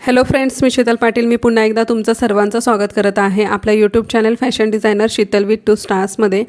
Hello friends मी शीतल पाटील. मी पुन्हा एकदा तुमचं सर्वांचं स्वागत करत आहे आपल्या YouTube channel fashion designer Sheetal with two स्टार्समध्ये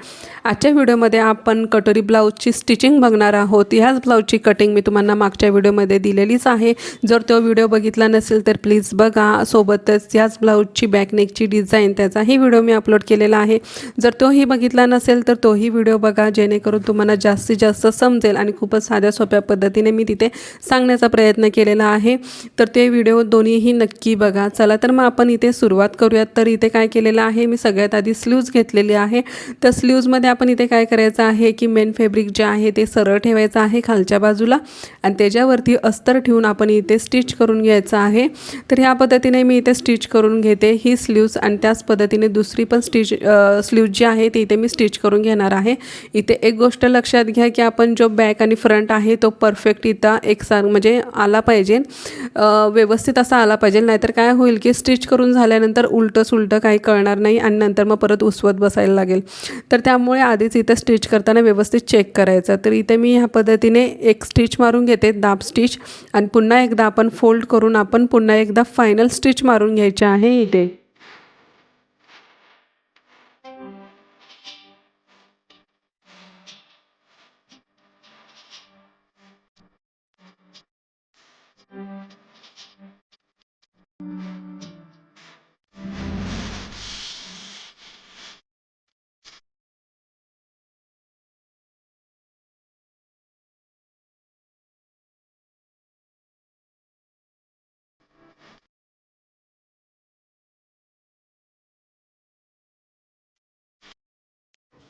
आजच्या व्हिडिओमध्ये आपण कटोरी ब्लाऊजची स्टिचिंग बघणार आहोत. ह्याच ब्लाऊजची कटिंग मी तुम्हाला मागच्या व्हिडिओमध्ये दिलेलीच आहे. जर तो व्हिडिओ बघितला नसेल तर प्लीज बघा. सोबतच ह्याच ब्लाऊजची बॅकनेकची डिझाईन त्याचाही व्हिडिओ मी अपलोड केलेला आहे. जर तोही बघितला नसेल तर तोही व्हिडिओ बघा. जेणेकरून तुम्हाला जास्तीत जास्त समजेल आणि खूपच साध्या सोप्या पद्धतीने मी तिथे सांगण्याचा प्रयत्न केलेला आहे. तर ते व्हिडिओ दोन दोन्हीही नक्की बघा. चला तर मग आपण इथे सुरुवात करूयात. तर इथे काय केलेलं आहे? मी सगळ्यात आधी स्लीव्ज घेतलेली आहे. तर स्लीव्जमध्ये आपण इथे काय करायचं आहे की मेन फॅब्रिक जे आहे ते सरळ ठेवायचं आहे खालच्या बाजूला. आणि त्याच्यावरती अस्तर ठेवून आपण इथे स्टिच करून घ्यायचं आहे. तर ह्या पद्धतीने मी इथे स्टिच करून घेते ही स्लीव्ज आणि त्याच पद्धतीने दुसरी पण स्टिच स्लीव्ज जी आहे ती इथे मी स्टिच करून घेणार आहे. इथे एक गोष्ट लक्षात घ्या की आपण जो बॅक आणि फ्रंट आहे तो परफेक्ट इथं एकसार म्हणजे आला पाहिजे. व्यवस्थित असं आला पाहिजे नाहीतर काय होईल की स्टिच करून झाल्यानंतर उलटं सुलटं काही कळणार नाही आणि नंतर मग परत उसवत बसायला लागेल. तर त्यामुळे आधीच इथं स्टिच करताना व्यवस्थित चेक करायचं. तर इथे मी ह्या पद्धतीने एक स्टिच मारून घेते दाब स्टिच. आणि पुन्हा एकदा आपण फोल्ड करून आपण पुन्हा एकदा फायनल स्टिच मारून घ्यायचे आहे इथे.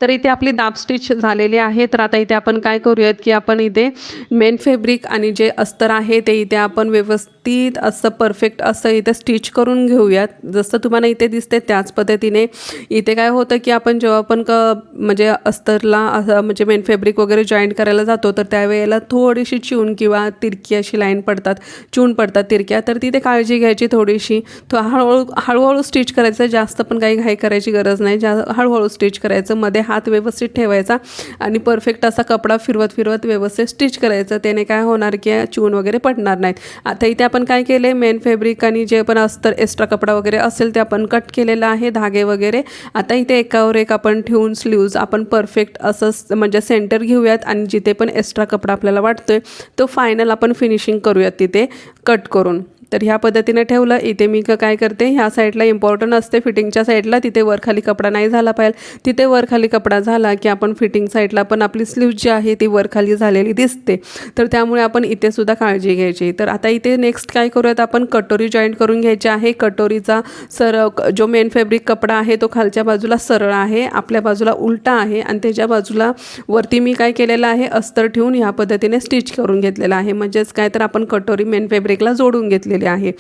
तर इथे आपली दाब स्टिच झालेली आहे. तर आता इथे आपण काय करूयात की आपण इथे मेन फेब्रिक आणि जे अस्तर आहे ते इथे आपण व्यवस्थित असं परफेक्ट असं इथे स्टिच करून घेऊयात. जसं तुम्हाला इथे दिसते त्याच पद्धतीने. इथे काय होतं की आपण जेव्हा आपण क म्हणजे अस्तरला असं म्हणजे मेन फेब्रिक वगैरे जॉईंट करायला जातो तर त्यावेळेला थोडीशी चिवून किंवा तिरकी अशी लाईन पडतात. चून पडतात तिरक्या. तर तिथे काळजी घ्यायची थोडीशी. तो हळूहळू हळूहळू स्टिच करायचं. जास्त पण काही घाई करायची गरज नाही. जा हळूहळू स्टिच करायचं. मध्ये हात व्यवस्थित ठेवायचा आणि परफेक्ट असा कपडा फिरवत फिरवत व्यवस्थित स्टिच करायचं. त्याने काय होणार की चून वगैरे पडणार नाहीत. आता इथे आपण काय केले? मेन फॅब्रिक आणि जे पण अस्तर एक्स्ट्रा कपडा वगैरे असेल ते आपण कट केलेलं आहे धागे वगैरे. आता इथे एकावर एक आपण ठेवून स्लीव्ज आपण परफेक्ट असं म्हणजे सेंटर घेऊयात आणि जिथे पण एक्स्ट्रा कपडा आपल्याला वाटतोय तो फायनल आपण फिनिशिंग करूयात तिथे कट करून. तर ह्या पद्धतीने ठेवलं. इथे मी काय करते ह्या साईडला इम्पॉर्टंट असते. फिटिंगच्या साईडला तिथे वर खाली कपडा नाही झाला पाहिजे. तिथे वर खाली कपडा झाला की आपण फिटिंग साईडला पण आपली स्लीव जी आहे ती वर खाली झालेली दिसते. तर त्यामुळे आपण इथे सुद्धा काळजी घ्यायची. तर आता इथे नेक्स्ट काय करूयात आपण कटोरी जॉईंट करून घ्यायची आहे. कटोरीचा सर जो मेन फॅब्रिक कपडा आहे तो खालच्या बाजूला सरळ आहे आपल्या बाजूला उलटा आहे आणि त्याच्या बाजूला वरती मी काय केलेलं आहे अस्तर ठेवून ह्या पद्धतीने स्टिच करून घेतलेलं आहे. म्हणजेच काय तर आपण कटोरी मेन फॅब्रिकला जोडून घेतलेली आहे.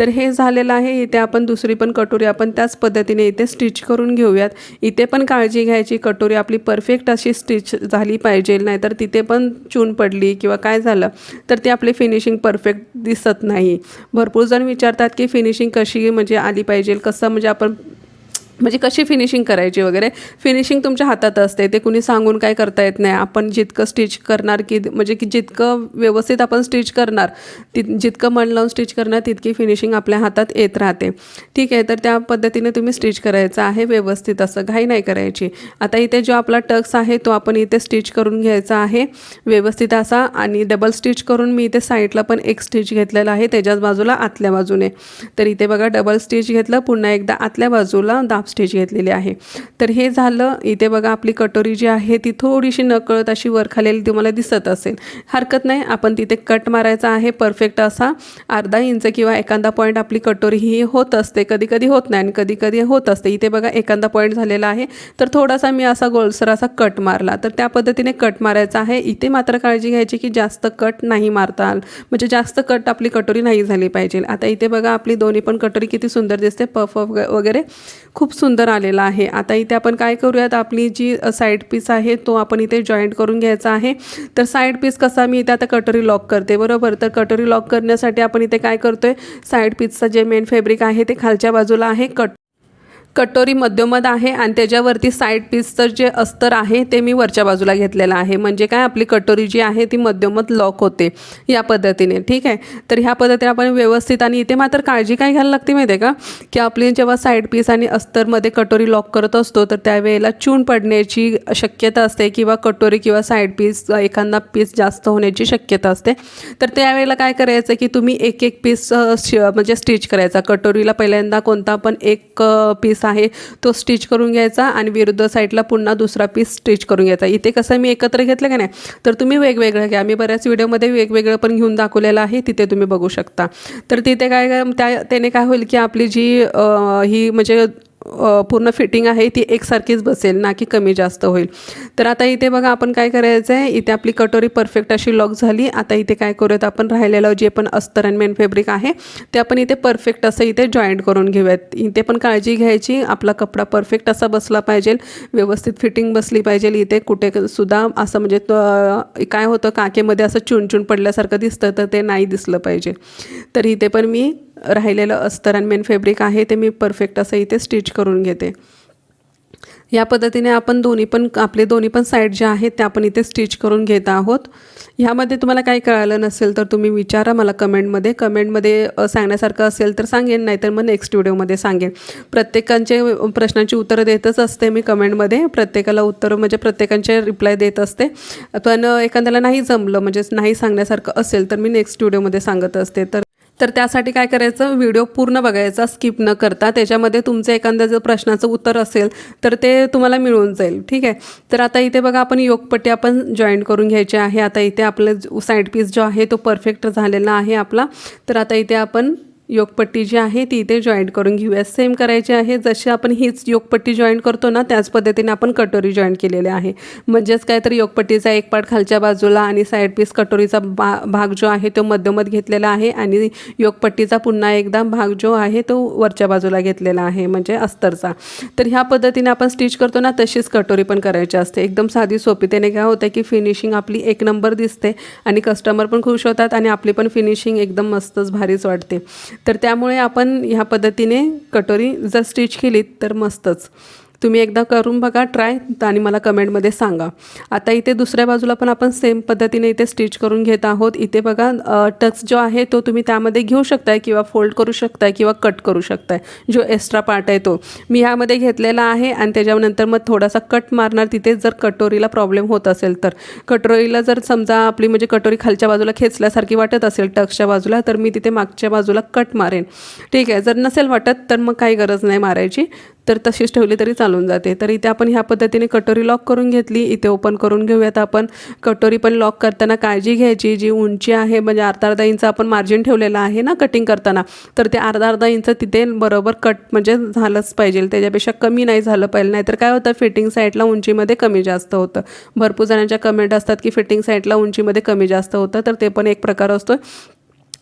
तर हे झालेलं आहे. इथे आपण दुसरी पण कटोरी आपण त्याच पद्धतीने इथे स्टिच करून घेऊयात. इथे पण काळजी घ्यायची. कटोरी आपली परफेक्ट अशी स्टिच झाली पाहिजे. नाहीतर तिथे पण चून पडली किंवा काय झालं तर ती आपली फिनिशिंग परफेक्ट दिसत नाही. भरपूर जण विचारतात की फिनिशिंग कशी म्हणजे आली पाहिजे? कसं म्हणजे आपण म्हणजे कशी फिनिशिंग करायची वगैरे? फिनिशिंग तुमच्या हातात असते. ते कुणी सांगून काय करता येत नाही. आपण जितकं स्टिच करणार की म्हणजे की जितकं व्यवस्थित आपण स्टिच करणार तित जितकं मन लावून स्टिच करणार तितकी फिनिशिंग आपल्या हातात येत राहते. ठीक आहे तर त्या पद्धतीने तुम्ही स्टिच करायचं आहे व्यवस्थित असं. घाई नाही करायची. आता इथे जो आपला टक्स आहे तो आपण इथे स्टिच करून घ्यायचा आहे. व्यवस्थित असा आणि डबल स्टिच करून मी इथे साईडला पण एक स्टिच घेतलेला आहे. त्याच्याच बाजूला आतल्या बाजूने. तर इथे बघा डबल स्टिच घेतलं. पुन्हा एकदा आतल्या बाजूला हाफ स्टेज घेतलेली आहे. तर हे झालं इथे बघा आपली कटोरी जी आहे ती थोडीशी नकळत अशी वर खालेली तुम्हाला दिसत असेल. हरकत नाही आपण तिथे कट मारायचा आहे परफेक्ट असा. अर्धा इंच किंवा एखादा पॉईंट आपली कटोरी ही होत असते कधी कधी होत नाही आणि कधी कधी होत असते. इथे बघा एखादा पॉईंट झालेला आहे तर थोडासा मी असा गोलसर असा कट मारला. तर त्या पद्धतीने कट मारायचा आहे. इथे मात्र काळजी घ्यायची की जास्त कट नाही मारता आल- म्हणजे जास्त कट आपली कटोरी नाही झाली पाहिजे. आता इथे बघा आपली दोन्ही पण कटोरी किती सुंदर दिसते पफ वगैरे. खूप सुंदर आलेला आहे. आता इथे आपण काय करूयात? आपली जी साईड पीस आहे तो आपण इथे जॉईंट करून घ्यायचा आहे. तर साईड पीस कसा मी इथे आता कटोरी लॉक करते बरोबर? तर कटोरी लॉक करण्यासाठी आपण इथे काय करतोय? साईड पीसचं जे मेन फॅब्रिक आहे ते खालच्या बाजूला आहे. कट कटोरी मध्यमध आहे आणि त्याच्यावरती साईड पीसचं जे अस्तर आहे ते मी वरच्या बाजूला घेतलेलं आहे. म्हणजे काय? आपली कटोरी जी आहे ती मध्यमध लॉक होते या पद्धतीने. ठीक आहे? तर ह्या पद्धतीने आपण व्यवस्थित आणि इथे मात्र काळजी काय घ्यायला लागते माहिती आहे का? की आपली जेव्हा साईड पीस आणि अस्तरमध्ये कटोरी लॉक करत असतो तर त्यावेळेला चून पडण्याची शक्यता असते किंवा कटोरी किंवा साईड पीस एखादा पीस जास्त होण्याची शक्यता असते. तर त्यावेळेला काय करायचं की तुम्ही एक एक पीस म्हणजे स्टिच करायचा. कटोरीला पहिल्यांदा कोणता पण एक पीस आहे. तो स्टिच करून घ्यायचा आणि विरुद्ध साईडला पुन्हा दुसरा पीस स्टिच करून घ्यायचा. इथे कसं मी एकत्र घेतलं का नाही? तर तुम्ही वेगवेगळं घ्या. मी बऱ्याच व्हिडिओमध्ये वेगवेगळं पण घेऊन दाखवलेलं आहे. तिथे तुम्ही बघू शकता. तर तिथे काय त्या त्याने काय होईल की आपली जी ही म्हणजे पूर्ण फिटिंग आहे ती एकसारखीच बसेल ना की कमी जास्त होईल. तर आता इथे बघा आपण काय करायचं आहे? इथे आपली कटोरी परफेक्ट अशी लॉक झाली. आता इथे काय करूयात आपण? राहिलेलं जे पण अस्तर आणि मेन फॅब्रिक आहे ते आपण इथे परफेक्ट असं इथे जॉईंट करून घेऊयात. इथे पण काळजी घ्यायची. आपला कपडा परफेक्ट असा बसला पाहिजे. व्यवस्थित फिटिंग बसली पाहिजे. इथे कुठे सुद्धा असं म्हणजे काय होतं? काकेमध्ये असं चुनचुन पडल्यासारखं दिसतं तर ते नाही दिसलं पाहिजे. तर इथे पण मी राहिलेलं अस्तर आणि मेन फॅब्रिक आहे ते मी परफेक्ट असं इथे स्टिच करून घेते. या पद्धतीने आपण दोन्ही पण आपले दोन्ही पण साईड ज्या आहेत त्या आपण इथे स्टिच करून घेत आहोत. ह्यामध्ये तुम्हाला काही कळालं नसेल तर तुम्ही विचारा मला कमेंटमध्ये. कमेंटमध्ये सांगण्यासारखं असेल तर सांगेन नाहीतर मग नेक्स्ट व्हिडिओमध्ये सांगेन. प्रत्येकांचे प्रश्नांची उत्तरं देतच असते मी कमेंटमध्ये. प्रत्येकाला उत्तरं म्हणजे प्रत्येकांचे रिप्लाय देत असते. पण एखाद्याला नाही जमलं म्हणजे नाही सांगण्यासारखं असेल तर मी नेक्स्ट व्हिडिओमध्ये सांगत असते. तर तर त्यासाठी काय करायचं? व्हिडिओ पूर्ण बघायचा स्किप न करता. त्याच्यामध्ये तुमचं एखाद्या जर प्रश्नाचं उत्तर असेल तर ते तुम्हाला मिळून जाईल. ठीक आहे? तर आता इथे बघा आपण योगपट्टी आपण जॉईंट करून घ्यायची आहे. आता इथे आपलं साईड पीस जो आहे तो परफेक्ट झालेला आहे आपला. तर आता इथे आपण योगपट्टी जी आहे ती इथे जॉईंट करून घेऊया. सेम करायची आहे जशी आपण हीच योगपट्टी जॉईंट करतो ना त्याच पद्धतीने आपण कटोरी जॉईंट केलेली आहे. म्हणजेच काय तर योगपट्टीचा एक पार्ट खालच्या बाजूला आणि साईड पीस कटोरीचा बा भाग जो आहे तो मध्यमत घेतलेला आहे आणि योगपट्टीचा पुन्हा एकदा भाग जो आहे तो वरच्या बाजूला घेतलेला आहे म्हणजे अस्तरचा. तर ह्या पद्धतीने आपण स्टिच करतो ना तशीच कटोरी पण करायची असते. एकदम साधी सोपी त्याने काय होतं की फिनिशिंग आपली एक नंबर दिसते आणि कस्टमर पण खुश होतात आणि आपली पण फिनिशिंग एकदम मस्तच भारीच वाटते. तर त्यामुळे आपण ह्या पद्धतीने कटोरी जर स्टिच केली तर मस्तच. तुम्ही एकदा करून बघा ट्राय आणि मला कमेंटमध्ये सांगा. आता इथे दुसऱ्या बाजूला पण आपण सेम पद्धतीने इथे स्टिच करून घेत आहोत. इथे बघा टच जो आहे तो तुम्ही त्यामध्ये घेऊ शकताय किंवा फोल्ड करू शकताय किंवा कट करू शकताय. जो एक्स्ट्रा पार्ट आहे तो. मी ह्यामध्ये घेतलेला आहे आणि त्याच्यानंतर मग थोडासा कट मारणार. तिथे जर कटोरीला प्रॉब्लेम होत असेल तर. कटोरीला जर समजा आपली म्हणजे कटोरी खालच्या बाजूला खेचल्यासारखी वाटत असेल टक्सच्या बाजूला तर मी तिथे मागच्या बाजूला कट मारेन. ठीक आहे जर नसेल वाटत तर मग काही गरज नाही मारायची. तर तशीच ठेवली तरी चालून जाते. तर इथे आपण ह्या पद्धतीने कटोरी लॉक करून घेतली. इथे ओपन करून घेऊयात आपण. कटोरी पण लॉक करताना काळजी घ्यायची. जी उंची आहे म्हणजे अर्धा अर्धा इंच आपण मार्जिन ठेवलेलं आहे ना कटिंग करताना. तर ते अर्धा अर्धा इंच तिथे बरोबर कट म्हणजे झालंच पाहिजे. त्याच्यापेक्षा कमी नाही झालं पाहिजे. नाहीतर काय होतं? फिटिंग साईडला उंचीमध्ये कमी जास्त होतं. भरपूर जणांच्या कमेंट असतात की फिटिंग साईडला उंचीमध्ये कमी जास्त होतं. तर ते पण एक प्रकार असतो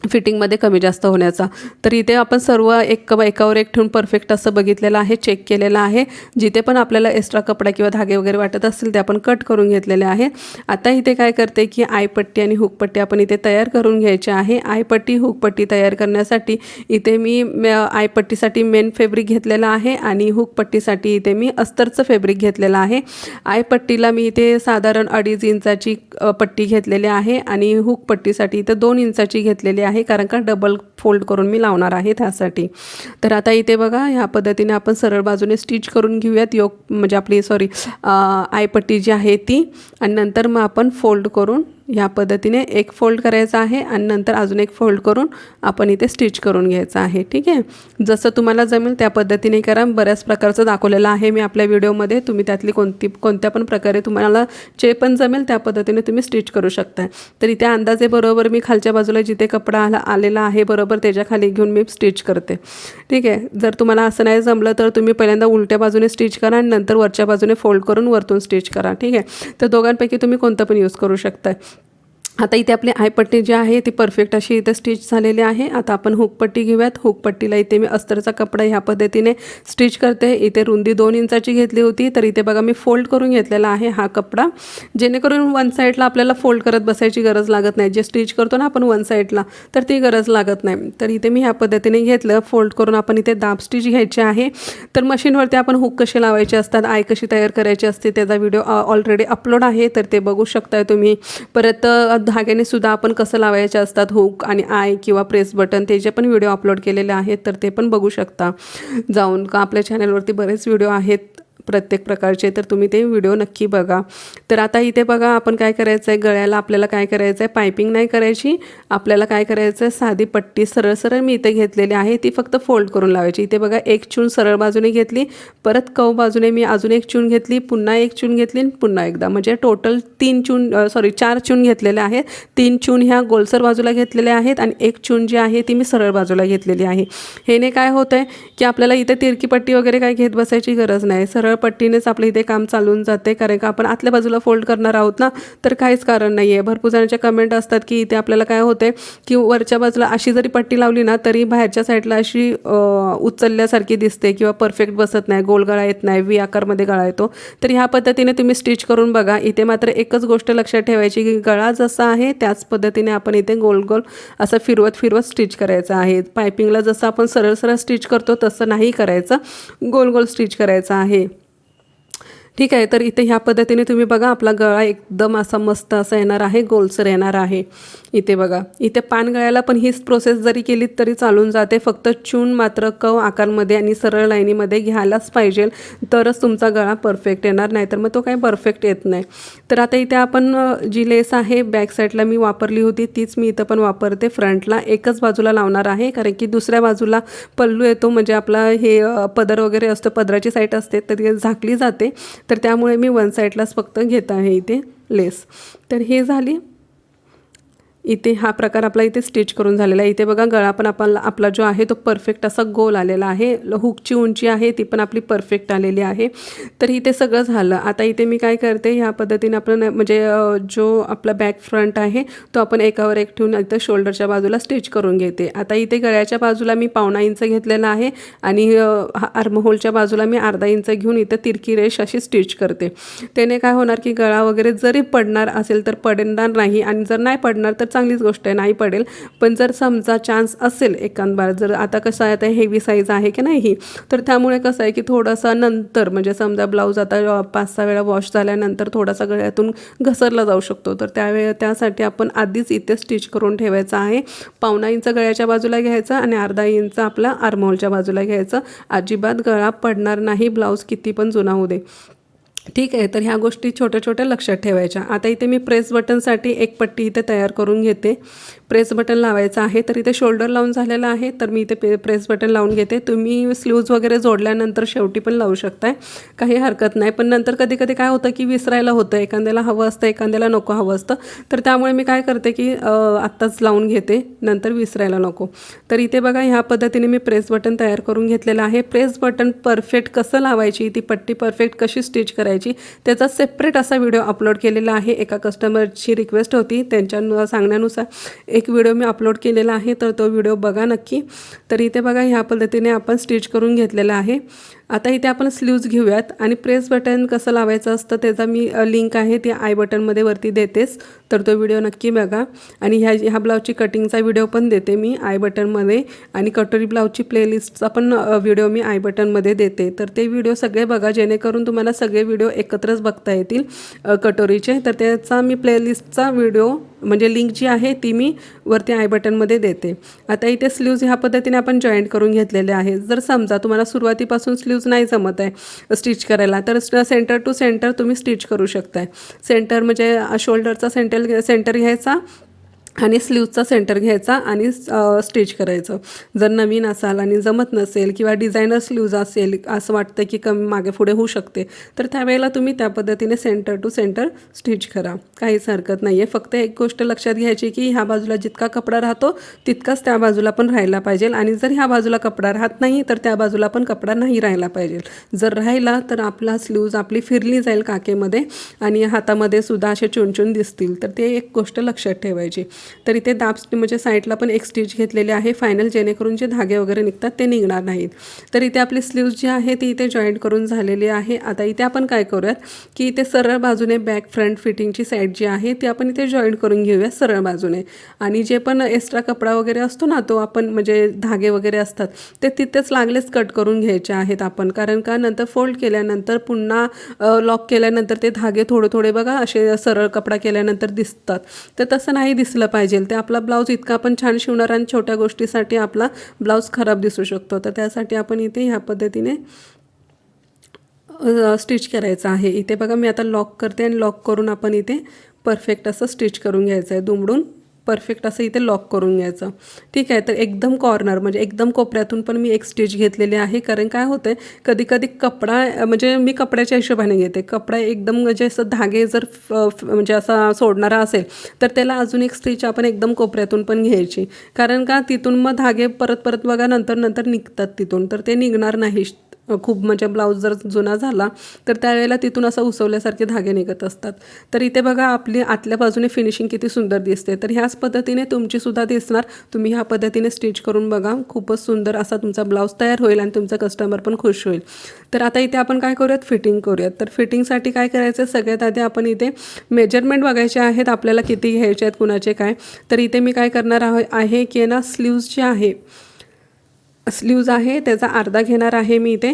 फिटिंगमध्ये कमी जास्त होण्याचा. तर इथे आपण सर्व एक एकावर एक ठेवून परफेक्ट असं बघितलेलं आहे चेक केलेलं आहे. जिथे पण आपल्याला एक्स्ट्रा कपडा किंवा धागे वगैरे वाटत असतील ते आपण कट करून घेतलेले आहे. आता इथे काय करते की आयपट्टी आणि हुकपट्टी आपण इथे तयार करून घ्यायची आहे. आयपट्टी हुकपट्टी तयार करण्यासाठी इथे मी म- आयपट्टीसाठी मेन फेब्रिक घेतलेलं आहे आणि हुकपट्टीसाठी इथे मी अस्तरचं फेब्रिक घेतलेलं आहे. आयपट्टीला मी इथे साधारण अडीच इंचाची पट्टी घेतलेली आहे आणि हुकपट्टीसाठी इथं दोन इंचाची घेतलेली आहे. कारण का डबल फोल्ड करून मी लावणार आहे त्यासाठी. तर आता इथे बघा ह्या पद्धतीने आपण सरळ बाजूने स्टिच करून घेऊयात. योग म्हणजे आपली सॉरी आयपट्टी जी आहे ती. आणि नंतर मग आपण फोल्ड करून ह्या पद्धतीने एक फोल्ड करायचा आहे आणि नंतर अजून एक फोल्ड करून आपण इथे स्टिच करून घ्यायचं आहे. ठीक आहे? जसं तुम्हाला जमेल त्या पद्धतीने करा. बऱ्याच प्रकारचं दाखवलेलं आहे मी आपल्या व्हिडिओमध्ये. तुम्ही त्यातली कोणती कोणत्या पण प्रकारे तुम्हाला जे पण जमेल त्या पद्धतीने तुम्ही स्टिच करू शकता. तर इथे अंदाजे बरोबर मी खालच्या बाजूला जिथे कपडा आला आलेला आहे बरोबर त्याच्याखाली घेऊन मी स्टिच करते. ठीक आहे? जर तुम्हाला असं नाही जमलं तर तुम्ही पहिल्यांदा उलट्या बाजूने स्टिच करा आणि नंतर वरच्या बाजूने फोल्ड करून वरतून स्टिच करा. ठीक आहे? तर दोघांपैकी तुम्ही कोणतं पण यूज करू शकता. आता इथे आपली आयपट्टी जी आहे ती परफेक्ट अशी इथे स्टिच झालेली आहे. आता आपण हुकपट्टी घेऊयात. हुकपट्टीला इथे मी अस्तरचा कपडा ह्या पद्धतीने स्टिच करते. इथे रुंदी दोन इंचाची घेतली होती. तर इथे बघा मी फोल्ड करून घेतलेला आहे हा कपडा. जेणेकरून वन साईडला आपल्याला फोल्ड करत बसायची गरज लागत नाही. जे स्टिच करतो ना आपण वन साईडला तर ती गरज लागत नाही. तर इथे मी ह्या पद्धतीने घेतलं. फोल्ड करून आपण इथे दाब स्टिच घ्यायची आहे. तर मशीनवरती आपण हुक कसे लावायचे असतात आय कशी तयार करायची असते त्याचा व्हिडिओ ऑलरेडी अपलोड आहे. तर ते बघू शकताय तुम्ही. परत धाग्याने सुद्धा आपण कसं लावायचे असतात? हुक आणि आय किंवा प्रेस बटन ते जे पण व्हिडिओ अपलोड केलेले आहेत तर ते पण बघू शकता. जाऊन का आपल्या चॅनलवरती बरेच व्हिडिओ आहेत. प्रत्येक प्रकारचे तर तुम्ही ते व्हिडिओ नक्की बघा. तर आता इथे बघा आपण काय करायचं आहे गळ्याला आपल्याला काय करायचं आहे पायपिंग नाही करायची. आपल्याला काय करायचं आहे साधी पट्टी सरळ सरळ मी इथे घेतलेली आहे. ती फक्त फोल्ड करून लावायची. इथे बघा एक चून सरळ बाजूने घेतली. परत कव बाजूने मी अजून एक चून घेतली. पुन्हा एक चून घेतली आणि पुन्हा एकदा. म्हणजे टोटल तीन चून सॉरी चार चून घेतलेले आहेत. तीन चून ह्या गोलसर बाजूला घेतलेल्या आहेत आणि एक चून जी आहे ती मी सरळ बाजूला घेतलेली आहे. हेने काय होतं आहे की आपल्याला इथे तिरकी पट्टी वगैरे काय घेत बसायची गरज नाही. सरळ पट्टीनेच आपलं इथे काम चालून जाते कारण का आपण आतल्या बाजूला फोल्ड करणार आहोत ना तर काहीच कारण नाही आहे भरपूर जणांच्या कमेंट असतात की इथे आपल्याला काय होते की वरच्या बाजूला अशी जरी पट्टी लावली ना तरी बाहेरच्या साईडला अशी उचलल्यासारखी दिसते किंवा परफेक्ट बसत नाही गोल गळा येत नाही व्ही आकारमध्ये गळा येतो. तर ह्या पद्धतीने तुम्ही स्टिच करून बघा. इथे मात्र एकच गोष्ट लक्षात ठेवायची की गळा जसा आहे त्याच पद्धतीने आपण इथे गोल गोल असं फिरवत फिरवत स्टिच करायचं आहे. पायपिंगला जसं आपण सरळ सरळ स्टिच करतो तसं नाही करायचं. गोल गोल स्टिच करायचं आहे. ठीक आहे तर इथे ह्या पद्धतीने तुम्ही बघा आपला गळा एकदम असा मस्त असा येणार आहे गोलसर येणार आहे. इथे बघा इथे पान गळ्याला पण हीच प्रोसेस जरी केली तरी चालून जाते. फक्त चून मात्र कव आकारमध्ये आणि सरळ लाईनीमध्ये घ्यायलाच पाहिजे. तरच तुमचा गळा परफेक्ट येणार नाही तर मग तो काही परफेक्ट येत नाही. तर आता इथे आपण जी लेस आहे बॅक साईडला मी वापरली होती तीच मी इथं पण वापरते. फ्रंटला एकच बाजूला लावणार आहे कारण की दुसऱ्या बाजूला पल्लू येतो म्हणजे आपला हे पदर वगैरे असतं पदराची साईट असते तर ती झाकली जाते. तर त्यामुळे मी वन साईडलाच फक्त घेत आहे इथे लेस तर हे झाली. इथे हा प्रकार आपला इथे स्टिच करून झालेला आहे. इथे बघा गळा पण आपण आपला जो आहे तो परफेक्ट असा गोल आलेला आहे. हुकची उंची आहे ती पण आपली परफेक्ट आलेली आहे. तर इथे सगळं झालं. आता इथे मी काय करते ह्या पद्धतीने आपण म्हणजे जो आपला बॅक फ्रंट आहे तो आपण एकावर एक ठेवून इथं शोल्डरच्या बाजूला स्टिच करून घेते. आता इथे गळ्याच्या बाजूला मी पावणा इंच घेतलेला आहे आणि आर्महोलच्या बाजूला मी अर्धा इंच घेऊन इथं तिरकी रेष अशी स्टिच करते. त्याने काय होणार की गळा वगैरे जरी पडणार असेल तर पडणार नाही. आणि जर नाही पडणार तर चांगलीच गोष्ट आहे नाही पडेल. पण जर समजा चान्स असेल एकांबार बार जर आता कसं आहे आता हेवी साईज आहे की नाही ही तर त्यामुळे कसं आहे की थोडासा नंतर म्हणजे समजा ब्लाऊज आता पाच सहा वेळा वॉश झाल्यानंतर थोडासा गळ्यातून घसरला जाऊ शकतो. तर त्यावेळे त्यासाठी आपण आधीच इथे स्टिच करून ठेवायचं आहे. पावणा इंच गळ्याच्या बाजूला घ्यायचा आणि अर्धा इंच आपला आर्मोलच्या बाजूला घ्यायचा. अजिबात गळा पडणार नाही ब्लाऊज किती पण जुना होऊ दे. ठीक आहे तर ह्या गोष्टी छोट्या छोट्या लक्षात ठेवायच्या. आता इथे मी प्रेस बटनसाठी एक पट्टी इथे तयार करून घेते. प्रेस बटन लावायचं आहे तर इथे शोल्डर लावून झालेलं आहे तर मी इथे पे प्रेस बटन लावून घेते. तुम्ही स्लीव्ज वगैरे जोडल्यानंतर शेवटी पण लावू शकताय. काही हरकत नाही पण नंतर कधी कधी काय होतं की विसरायला होतं. एखाद्याला हवं असतं एखाद्याला नको हवं असतं. तर त्यामुळे मी काय करते की आत्ताच लावून घेते नंतर विसरायला नको. तर इथे बघा ह्या पद्धतीने मी प्रेस बटन तयार करून घेतलेलं आहे. प्रेस बटन परफेक्ट कसं लावायची ती पट्टी परफेक्ट कशी स्टिच करायची त्याचा सेपरेट असा व्हिडिओ अपलोड केलेला आहे. एका कस्टमरची रिक्वेस्ट होती. त्यांच्या सांगण्यानुसार एक व्हिडिओ मी अपलोड केलेला आहे. तर तो व्हिडिओ बघा नक्की. तर इथे बघा ह्या पद्धतीने आपण स्टिच करून घेतलेला आहे. आता इथे आपण स्लीव्ज घेऊयात. आणि प्रेस बटन कसं लावायचं असतं त्याचा मी लिंक आहे. ती आय बटनमध्ये वरती देतेच. तर तो व्हिडिओ नक्की बघा. आणि ह्या ह्या ब्लाऊजची कटिंगचा व्हिडिओ पण देते मी आय बटनमध्ये आणि कटोरी ब्लाऊजची प्लेलिस्टचा पण व्हिडिओ मी आय बटनमध्ये देते. तर ते व्हिडिओ सगळे बघा जेणेकरून तुम्हाला सगळे व्हिडिओ एकत्रच बघता येतील कटोरीचे तर त्याचा मी प्लेलिस्टचा व्हिडिओ म्हणजे लिंक जी आहे ती मी वरती आय बटनमध्ये देते. आता इथे स्लीव्ज ह्या पद्धतीने आपण जॉईंट करून घेतलेले आहे. जर समजा तुम्हाला सुरुवातीपासून स्लीव्ज नाही जमत आहे स्टिच करायला तर सेंटर टू सेंटर तुम्ही स्टिच करू शकताय. सेंटर म्हणजे शोल्डरचा सेंटर सेंटर घ्यायचा आणि स्लीवचा सेंटर घ्यायचा आणि स्टिच करायचं. जर नवीन असाल आणि जमत नसेल किंवा डिझायनर स्लीव्ज असेल असं वाटतं की कमी मागे पुढे होऊ शकते तर त्यावेळेला तुम्ही त्या पद्धतीने सेंटर टू सेंटर स्टिच करा. काहीच हरकत नाही आहे फक्त एक गोष्ट लक्षात घ्यायची की ह्या बाजूला जितका कपडा राहतो तितकाच त्या बाजूला पण राहायला पाहिजे. आणि जर ह्या बाजूला कपडा राहत नाही तर त्या बाजूला पण कपडा नाही राहायला पाहिजे. जर राहिला तर आपला स्लीव्ज आपली फिरली जाईल काकेमध्ये आणि हातामध्ये सुद्धा असे चुनचुन दिसतील. तर ते एक गोष्ट लक्षात ठेवायची. तर इथे दाब म्हणजे साईडला पण एक स्टिच घेतलेली आहे. फायनल जेणेकरून जे धागे वगैरे निघतात ते निघणार नाहीत. तर इथे आपली स्लीव्ज जी आहे ती इथे जॉईंट करून झालेली आहे. आता इथे आपण काय करूयात की इथे सरळ बाजूने बॅक फ्रंट फिटिंगची साईड जी आहे ती आपण इथे जॉईंट करून घेऊया सरळ बाजूने. आणि जे पण एक्स्ट्रा कपडा वगैरे असतो ना तो आपण म्हणजे धागे वगैरे असतात ते तिथेच लागलेच कट करून घ्यायचे आहेत आपण. कारण का नंतर फोल्ड केल्यानंतर पुन्हा लॉक केल्यानंतर ते धागे थोडे थोडे बघा असे सरळ कपडा केल्यानंतर दिसतात. तर तसं नाही दिसलं पाहिजे. ते आपला ब्लाऊज इतका आपण छान शिवणार आणि छोट्या गोष्टीसाठी आपला ब्लाऊज खराब दिसू शकतो. तर त्यासाठी आपण इथे ह्या पद्धतीने स्टिच करायचं आहे. इथे बघा मी आता लॉक करते आणि लॉक करून आपण इथे परफेक्ट असं स्टिच करून घ्यायचं आहे. दुमडून परफेक्ट असं इथे लॉक करून घ्यायचं. ठीक आहे तर एकदम कॉर्नर म्हणजे एकदम कोपऱ्यातून पण मी एक स्टिच घेतलेली आहे. कारण काय होतं आहे कधी कधी कपडा म्हणजे मी कपड्याच्या हिशोबाने घेते. कपडा एकदम म्हणजे असं धागे जर म्हणजे असा सोडणारा असेल तर त्याला अजून एक स्टिच आपण एकदम कोपऱ्यातून पण घ्यायची. कारण का तिथून मग धागे परत परत बघा नंतर नंतर निघतात तिथून. तर ते निघणार नाही. खूप म्हणजे ब्लाऊज जर जुना झाला तर त्यावेळेला तिथून असं उसवल्यासारखे धागे निघत असतात. तर इथे बघा आपली आतल्या बाजूने फिनिशिंग किती सुंदर दिसते. तर ह्याच पद्धतीने तुमचीसुद्धा दिसणार. तुम्ही ह्या पद्धतीने स्टिच करून बघा. खूपच सुंदर असा तुमचा ब्लाऊज तयार होईल आणि तुमचा कस्टमर पण खुश होईल. तर आता इथे आपण काय करूयात? फिटिंग करूयात. तर फिटिंगसाठी काय करायचं? सगळ्यात आधी आपण इथे मेजरमेंट बघायचे आहेत. आपल्याला किती घ्यायचे आहेत कुणाचे काय? तर इथे मी काय करणार आहे की ना स्लीव्ज जे आहे स्लीव्ज आहे त्याचा अर्धा घेणार आहे मी इथे.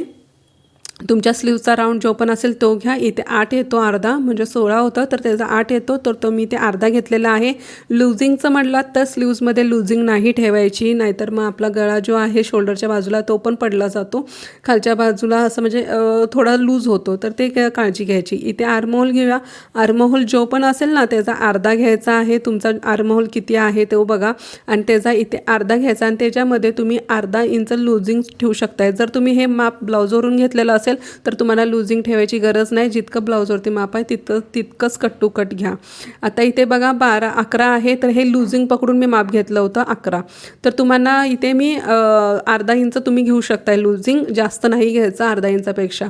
तुमच्या स्लीवचा राऊंड जो पण असेल तो घ्या. इथे आठ येतो अर्धा म्हणजे सोळा होतं तर त्याचा आठ येतो तर तो मी इथे अर्धा घेतलेला आहे. लुझिंगचं म्हटलात तर स्लीव्जमध्ये लुझिंग नाही ठेवायची नाहीतर मग आपला गळा जो आहे शोल्डरच्या बाजूला तो पण पडला जातो. खालच्या बाजूला असं म्हणजे थोडा लूज होतो तर ते काळजी घ्यायची. इथे आर्महोल घेऊया. आर्महोल जो पण असेल ना त्याचा अर्धा घ्यायचा आहे. तुमचा आर्महोल किती आहे तो बघा. आणि त्याचा इथे अर्धा घ्यायचा आणि त्याच्यामध्ये तुम्ही अर्धा इंच लुझिंग ठेवू शकताय. जर तुम्ही हे माप ब्लाऊजवरून घेतलेलं असेल असेल तर तुम्हाला लुझिंग ठेवायची गरज नाही. जितकं ब्लाऊजवरती माप आहे तितकं तितकंच कट टू कट घ्या. आता इथे बघा बारा अकरा आहे तर हे लुझिंग पकडून मी माप घेतलं होतं अकरा. तर तुम्हाला इथे मी अर्धा इंच तुम्ही घेऊ शकताय लुझिंग जास्त नाही घ्यायचं अर्धा इंचापेक्षा.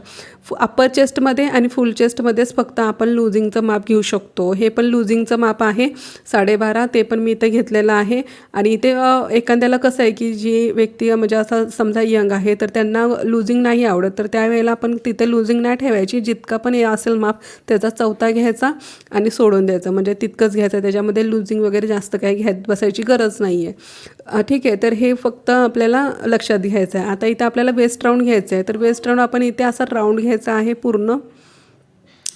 अप्पर चेस्टमध्ये आणि फुल चेस्टमध्येच फक्त आपण लुझिंगचं माप घेऊ शकतो. हे पण लुझिंगचं माप आहे साडेबारा ते पण मी इथे घेतलेलं आहे. आणि इथे एखाद्याला कसं आहे की जी व्यक्ती म्हणजे असं समजा यंग आहे तर त्यांना लुझिंग नाही आवडत. तर त्यावेळेला आपण तिथे लुझिंग नाही ठेवायची. जितका पण हे असेल माप त्याचा चौथा घ्यायचा आणि सोडून द्यायचा. म्हणजे तितकंच घ्यायचं. त्याच्यामध्ये लुझिंग वगैरे जास्त काही घ्यायत बसायची गरज नाही आहे ठीक आहे. तर हे फक्त आपल्याला लक्षात घ्यायचं आहे आता इथे आपल्याला वेस्ट राऊंड घ्यायचं आहे तर वेस्ट राऊंड आपण इथे असा राऊंड घ्यायचा आहे पूर्ण.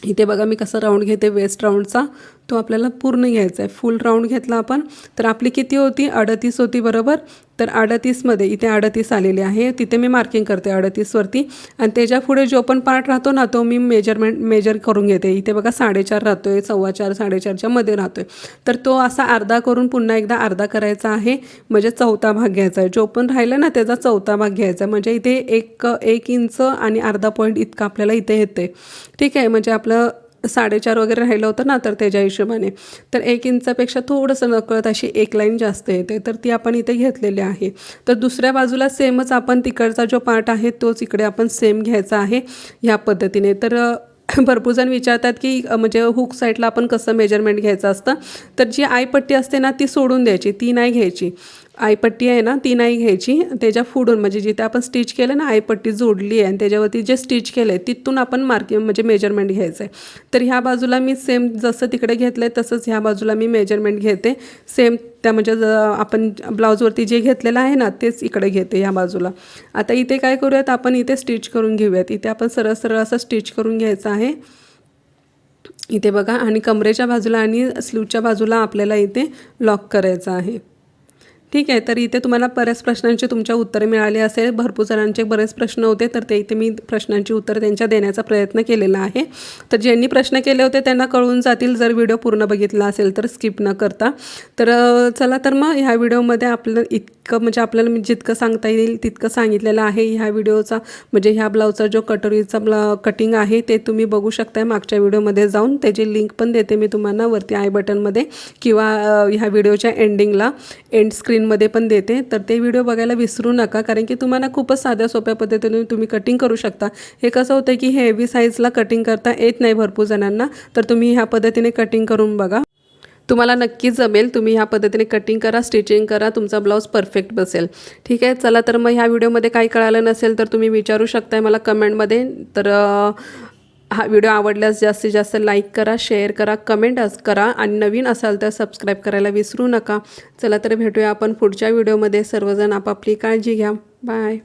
इथे बघा मी कसं राऊंड घेते वेस्ट राऊंडचा तो आपल्याला पूर्ण घ्यायचा आहे. फुल राऊंड घेतला आपण तर आपली किती होती? अडतीस होती बरोबर? तर अडतीसमध्ये इथे अडतीस आलेली आहे. तिथे मी मार्किंग करते अडतीसवरती आणि त्याच्या पुढे जो पण पार्ट राहतो ना तो मी मेजरमेंट मेजर करून घेते. इथे बघा साडेचार राहतो आहे सव्वा चार साडेचारच्या मध्ये राहतो आहे तर तो असा अर्धा करून पुन्हा एकदा अर्धा करायचा आहे. म्हणजे चौथा भाग घ्यायचा आहे. जो पण राहिला ना त्याचा चौथा भाग घ्यायचा आहे. म्हणजे इथे एक एक इंच आणि अर्धा पॉईंट इतका आपल्याला इथे येते ठीक आहे? म्हणजे आपलं साडेचार वगैरे राहिलं होतं ना तर त्याच्या हिशोबाने. तर एक इंचापेक्षा थोडंसं नकळत अशी एक लाईन जास्त येते तर ती आपण इथे घेतलेली आहे. तर दुसऱ्या बाजूला सेमच आपण तिकडचा जो पार्ट आहे तोच इकडे आपण सेम घ्यायचा आहे ह्या पद्धतीने. तर भरपूर जण विचारतात की म्हणजे हुक साईडला आपण कसं मेजरमेंट घ्यायचं असतं? तर जी आयपट्टी असते ना ती सोडून द्यायची ती नाही घ्यायची. आईपट्टी आहे ना ती नाही घ्यायची. त्याच्या फुडून म्हणजे जिथे आपण स्टिच केलं ना आईपट्टी जोडली आहे आणि त्याच्यावरती जे स्टिच केलं आहे तिथून आपण मार्किंग म्हणजे मेजरमेंट घ्यायचं आहे तर ह्या बाजूला मी सेम जसं तिकडे घेतलं आहे तसंच ह्या बाजूला मी मेजरमेंट घेते. सेम त्या म्हणजे ज आपण ब्लाऊजवरती जे घेतलेलं आहे ना तेच इकडे घेते ह्या बाजूला. आता इथे काय करूयात आपण इथे स्टिच करून घेऊयात. इथे आपण सरळ सरळ असं स्टिच करून घ्यायचं आहे. इथे बघा आणि कमरेच्या बाजूला आणि स्लीवच्या बाजूला आपल्याला इथे लॉक करायचं आहे. ठीक आहे तर इथे तुम्हाला बऱ्याच प्रश्नांची तुमच्या उत्तरे मिळाली असेल. भरपूर जणांचे बरेच प्रश्न होते तर ते इथे मी प्रश्नांची उत्तरं त्यांच्या देण्याचा प्रयत्न केलेला आहे. तर ज्यांनी प्रश्न केले होते त्यांना कळून जातील जर व्हिडिओ पूर्ण बघितला असेल तर स्किप न करता. तर चला तर मग ह्या व्हिडिओमध्ये आपलं जितकं म्हणजे आपल्याला मी जितकं सांगता येईल तितकं सांगितलेलं आहे ह्या व्हिडिओचा. म्हणजे ह्या ब्लाऊजचा जो कटोरीचा ब्ला कटिंग आहे ते तुम्ही बघू शकताय. मागच्या व्हिडिओमध्ये जाऊन त्याची लिंक पण देते मी तुम्हाला वरती आय बटनमध्ये किंवा ह्या व्हिडिओच्या एंडिंगला एंड स्क्रीनमध्ये पण देते. तर ते व्हिडिओ बघायला विसरू नका कारण की तुम्हाला खूपच साध्या सोप्या पद्धतीने तुम्ही कटिंग करू शकता. हे कसं होतं की हेवी साईजला कटिंग करता येत नाही भरपूर जणांना. तर तुम्ही ह्या पद्धतीने कटिंग करून बघा. तुम्हाला नक्कीच जमेल तुम्ही ह्या पद्धतीने कटिंग करा स्टिचिंग करा तुमचा ब्लाऊज परफेक्ट बसेल. ठीक आहे? चला तर मग ह्या व्हिडिओमध्ये काही कळालं नसेल तर तुम्ही विचारू शकताय मला कमेंटमध्ये तर हा व्हिडिओ आवडल्यास जास्तीत जास्त लाईक करा शेअर करा कमेंट अस करा आणि नवीन असाल तर सबस्क्राईब करायला विसरू नका. चला तर भेटूया आपण पुढच्या व्हिडिओमध्ये सर्वजण आपापली काळजी घ्या. बाय